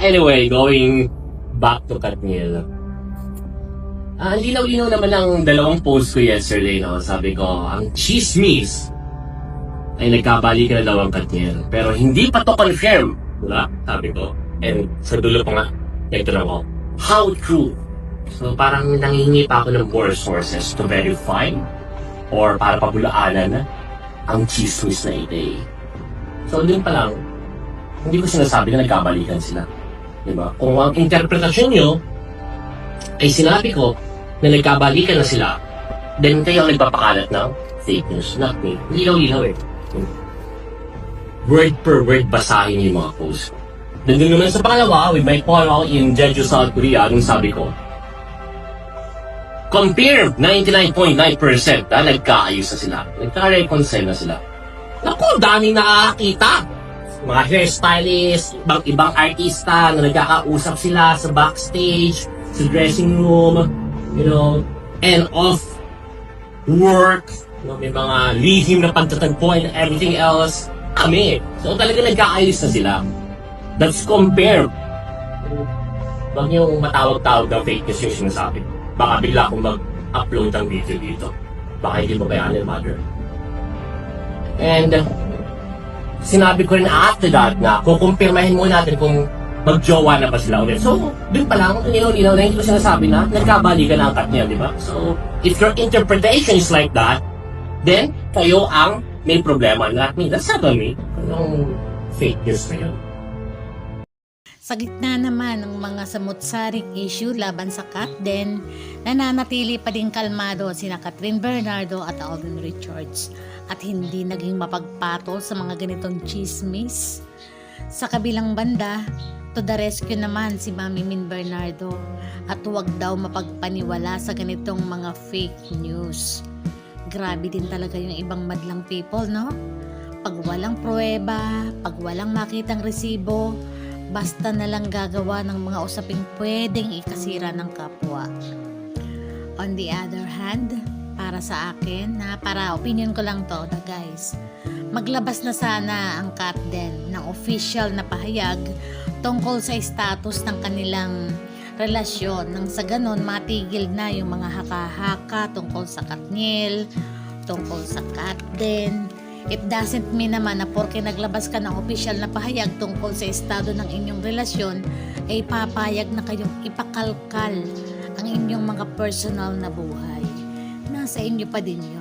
Anyway, going back to Katniel. Ah, linaw-linaw naman ang dalawang post ko yesterday, no? Sabi ko, ang chismis ay nagkabali ka na daw ang Katniel. Pero hindi pa to confirm. Diba? Sabi ko. And sa dulo pa nga, ito na ko. How true? So parang nangingi pa ako ng more sources to verify or para pabulaanan ang chismis na ito eh. So dun pa lang, hindi ko sinasabi na nagkabalikan sila. Diba? Kung ang interpretasyon nyo ay sinabi ko na nagkabalikan na sila, then kayo ang nagpapakalat ng fake news, not me. Lilaw-lilaw eh. Word per word basahin yung mga post. Nandun naman sa pangalawa, with my follow in Jeju, South Korea, anong sabi ko? Compare 99.9% na nagkaayos na sila. Nagka-reconcile na sila. Naku, daming nakakakita. Mga hairstylist, ibang ibang artista na nagkakausap sila sa backstage, sa dressing room, you know, and off work, you know, may mga lihim na pagtatagpuan and everything else. Kami. So talaga nagkaayos na sila. That's compare. Huwag niyong matawag-tawag ng fake news yung sinasabi. Baka bigla akong mag-upload ng video dito. Baka hindi mo bayanin, mother. And, sinabi ko rin after that na kukumpirmahin muna natin kung magjowa na ba sila ulit. So, dun pa lang, linaw-linaw na hindi ko sinasabi na nagkabalikan na ang cut niya, di ba? So, if your interpretation is like that, then kayo ang may problema, not me. That's not on me. Anong fake news na yun? Sa gitna naman ng mga samutsaring issue laban sa Kat Den, nananatili pa din kalmado sina Catherine Bernardo at Alvin Richards at hindi naging mapagpatol sa mga ganitong chismis. Sa kabilang banda, to the rescue naman si Mami Min Bernardo at huwag daw mapagpaniwala sa ganitong mga fake news. Grabe din talaga yung ibang madlang people, no? Pag walang pruweba, pag walang makitang resibo, basta na lang gagawa ng mga usaping pwedeng ikasira ng kapwa. On the other hand, para sa akin, na para opinion ko lang to, na guys, maglabas na sana ang Katden ng official na pahayag tungkol sa status ng kanilang relasyon nang sa ganon matigil na yung mga haka-haka tungkol sa Katniel, tungkol sa Katden, It doesn't mean naman na porke naglabas ka ng official na pahayag tungkol sa estado ng inyong relasyon, ay papayag na kayong ipakalkal ang inyong mga personal na buhay. Nasa inyo pa din yun.